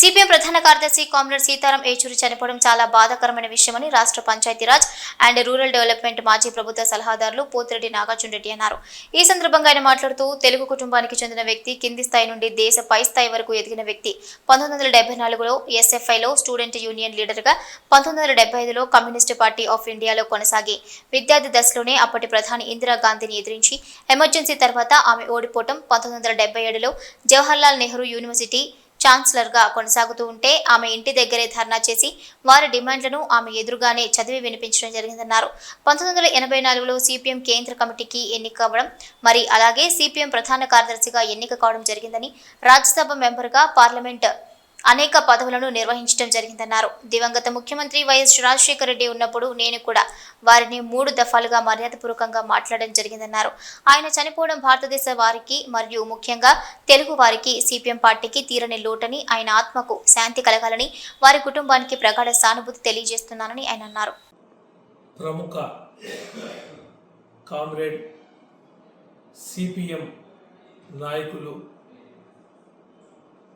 CPM ప్రధాన కార్యదర్శి comrade Sitaram Yechury చనిపోవడం చాలా బాధాకరమైన విషయమని రాష్ట్ర పంచాయతీరాజ్ అండ్ రూరల్ డెవలప్మెంట్ మాజీ ప్రభుత్వ సలహాదారులు పోతిరెడ్డి నాగార్జున రెడ్డి అన్నారు. ఈ సందర్భంగా ఆయన మాట్లాడుతూ తెలుగు కుటుంబానికి చెందిన వ్యక్తి కింది స్థాయి నుండి దేశ పై స్థాయి వరకు ఎదిగిన వ్యక్తి పంతొమ్మిది వందల డెబ్బై నాలుగులో ఎస్ఎఫ్ఐలో స్టూడెంట్ యూనియన్ లీడర్గా పంతొమ్మిది వందల డెబ్బై ఐదులో కమ్యూనిస్ట్ పార్టీ ఆఫ్ ఇండియాలో కొనసాగి విద్యార్థి దశలోనే అప్పటి ప్రధాని ఇందిరాగాంధీని ఎదిరించి ఎమర్జెన్సీ తర్వాత ఆమె ఓడిపోవటం పంతొమ్మిది వందల డెబ్బై ఏడులో జవహర్లాల్ నెహ్రూ యూనివర్సిటీ ఛాన్సలర్గా కొనసాగుతూ ఉంటే ఆమె ఇంటి దగ్గరే ధర్నా చేసి వారి డిమాండ్లను ఆమె ఎదురుగానే చదివి వినిపించడం జరిగిందన్నారు. పంతొమ్మిది వందల ఎనభై నాలుగులో సిపిఎం కేంద్ర కమిటీకి ఎన్నిక కావడం మరి అలాగే సిపిఎం ప్రధాన కార్యదర్శిగా ఎన్నిక కావడం జరిగిందని రాజ్యసభ మెంబర్గా పార్లమెంట్ అనేక పదవులను నిర్వహించడం జరిగిందన్నారు. దివంగత ముఖ్యమంత్రి వైఎస్ రాజశేఖర రెడ్డి ఉన్నప్పుడు నేను కూడా వారిని మూడు దఫాలుగా మర్యాదపూర్వకంగా మాట్లాడడం జరిగిందన్నారు. ఆయన చనిపోవడం భారతదేశ వారికి మరియు ముఖ్యంగా తెలుగు వారికి సిపిఎం పార్టీకి తీరని లోటని ఆయన ఆత్మకు శాంతి కలగాలని వారి కుటుంబానికి ప్రగాఢ సానుభూతి తెలియజేస్తున్నానని ఆయన అన్నారు. ప్రముఖ కామ్రేడ్ సిపిఎం నాయకులు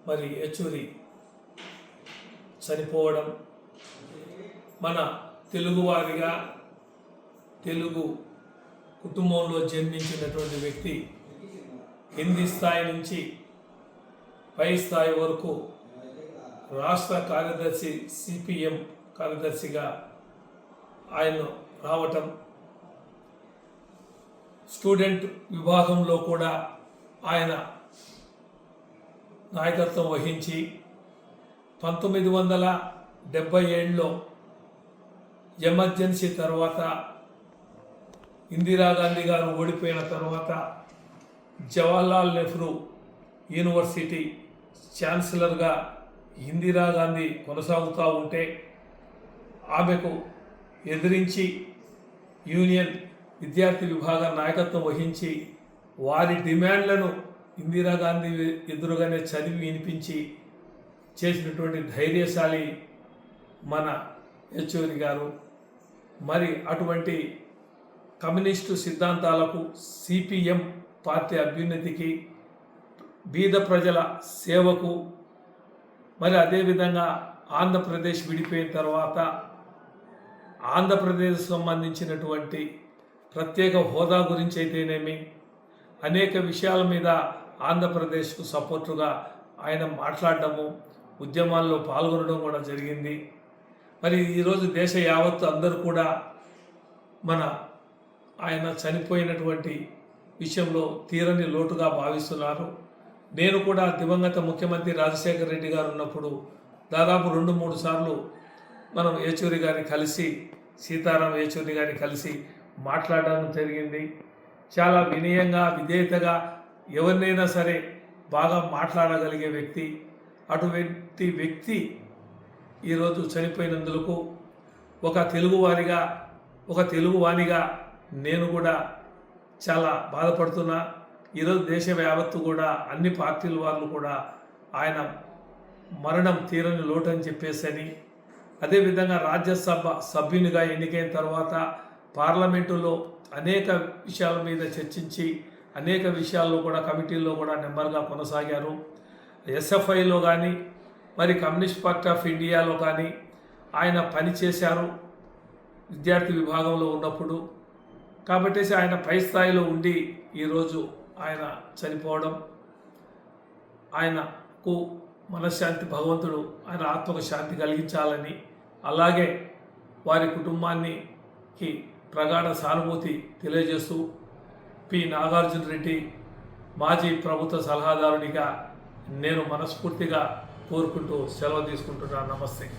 మరి యచూరి చనిపోవడం మన తెలుగువారిగా తెలుగు కుటుంబంలో జన్మించినటువంటి వ్యక్తి కింది స్థాయి నుంచి పై స్థాయి వరకు రాష్ట్ర కార్యదర్శి సిపిఎం కార్యదర్శిగా ఆయన రావటం. స్టూడెంట్ విభాగంలో కూడా ఆయన నాయకత్వం వహించి పంతొమ్మిది వందల డెబ్బై ఏడులో ఎమర్జెన్సీ తర్వాత ఇందిరాగాంధీ గారు ఓడిపోయిన తర్వాత జవహర్లాల్ నెహ్రూ యూనివర్సిటీ ఛాన్సలర్గా ఇందిరాగాంధీ కొనసాగుతూ ఉంటే ఆమెకు ఎదిరించి యూనియన్ విద్యార్థి విభాగం నాయకత్వం వహించి వారి డిమాండ్లను ఇందిరాగాంధీ ఎదురుగానే చదివి వినిపించి చేసినటువంటి ధైర్యశాలి మన యచూరి గారు. మరి అటువంటి కమ్యూనిస్టు సిద్ధాంతాలకు సిపిఎం పార్టీ అభ్యున్నతికి బీద ప్రజల సేవకు మరి అదేవిధంగా ఆంధ్రప్రదేశ్ విడిపోయిన తర్వాత ఆంధ్రప్రదేశ్ సంబంధించినటువంటి ప్రత్యేక హోదా గురించి అయితేనేమి అనేక విషయాల మీద ఆంధ్రప్రదేశ్కు సపోర్టుగా ఆయన మాట్లాడడము ఉద్యమాల్లో పాల్గొనడం కూడా జరిగింది. మరి ఈరోజు దేశ యావత్తు అందరూ కూడా మన ఆయన చనిపోయినటువంటి విషయంలో తీరని లోటుగా భావిస్తున్నారు. నేను కూడా దివంగత ముఖ్యమంత్రి రాజశేఖర రెడ్డి గారు ఉన్నప్పుడు దాదాపు రెండు మూడు సార్లు మనం ఏచూరి గారిని కలిసి సీతారాం ఏచూరి గారిని కలిసి మాట్లాడడం జరిగింది. చాలా వినయంగా విధేయతగా ఎవరినైనా సరే బాగా మాట్లాడగలిగే వ్యక్తి అటువంటి వ్యక్తి ఈరోజు చనిపోయినందుకు ఒక తెలుగువారిగా ఒక తెలుగువానిగా నేను కూడా చాలా బాధపడుతున్నా. ఈరోజు దేశ యావత్తు కూడా అన్ని పార్టీల వాళ్ళు కూడా ఆయన మరణం తీరని లోటు అని చెప్పేసి అని అదేవిధంగా రాజ్యసభ సభ్యునిగా ఎన్నికైన తర్వాత పార్లమెంటులో అనేక విషయాల మీద చర్చించి అనేక విషయాల్లో కూడా కమిటీల్లో కూడా నెంబర్గా కొనసాగారు. ఎస్ఎఫ్ఐలో కానీ మరి కమ్యూనిస్ట్ పార్టీ ఆఫ్ ఇండియాలో కానీ ఆయన పనిచేశారు విద్యార్థి విభాగంలో ఉన్నప్పుడు కాబట్టి ఆయన పై స్థాయిలో ఉండి ఈరోజు ఆయన చనిపోవడం ఆయనకు మనశ్శాంతి భగవంతుడు ఆయన ఆత్మకు శాంతి కలిగించాలని అలాగే వారి కుటుంబానికి ప్రగాఢ సానుభూతి తెలియజేస్తూ పి. నాగార్జున రెడ్డి మాజీ ప్రభుత్వ సలహాదారునిగా నేను మనస్ఫూర్తిగా కోరుకుంటూ సెలవు తీసుకుంటున్నాను నమస్తే.